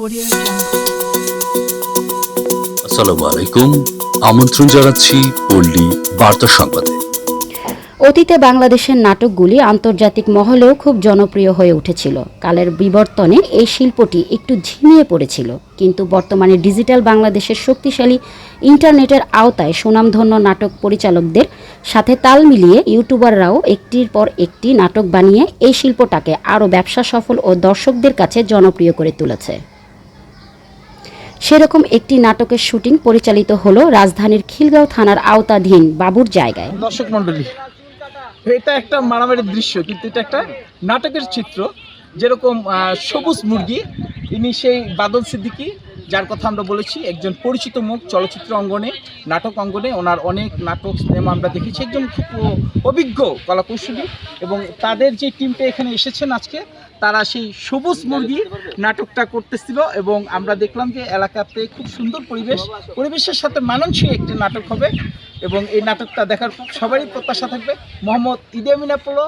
Audio আসসালামু আলাইকুম আমন্ত্রণ জানাচ্ছি পল্লী বার্তা সংবাদে। অতীতে বাংলাদেশের নাটকগুলি আন্তর্জাতিক মহলেও খুব জনপ্রিয় হয়ে উঠেছিল। কালের বিবর্তনে এই শিল্পটি একটু ঝিমিয়ে পড়েছিল। কিন্তু বর্তমানে ডিজিটাল বাংলাদেশের শক্তিশালী ইন্টারনেটের আওতায় সুনামধন্য নাটক পরিচালকদের সাথে তাল মিলিয়ে ইউটিউবাররাও একটির পর একটি নাটক বানিয়ে এই শিল্পটাকে আরও ব্যবসা সফল ও দর্শকদের কাছে জনপ্রিয় করে তুলেছে। সেরকম একটি নাটকের শুটিং পরিচালিত হলো রাজধানীর খিলগাঁও থানার আওতাধীন বাবুর জায়গায়। দর্শক মন্ডলী এটা একটা মারামারির দৃশ্য, কিন্তু এটা একটা নাটকের চিত্র। যেরকম সবুজ মুরগি ইনি সেই বাদল সিদ্দিকী, যার কথা আমরা বলেছি, একজন পরিচিত মুখ চলচ্চিত্র অঙ্গনে, নাটক অঙ্গনে, ওনার অনেক নাটক, সিনেমা আমরা দেখেছি। একজন খুব অভিজ্ঞ কলাকৌশলী এবং তাদের যে টিমটা এখানে এসেছেন আজকে তারা সেই সবুজ মুরগি নাটকটা করতেছিল এবং আমরা দেখলাম যে এলাকাতে খুব সুন্দর পরিবেশ। পরিবেশের সাথে মানানসই একটি নাটক হবে এবং এই নাটকটা দেখার সবারই প্রত্যাশা থাকবে। মোহাম্মদ আপোলো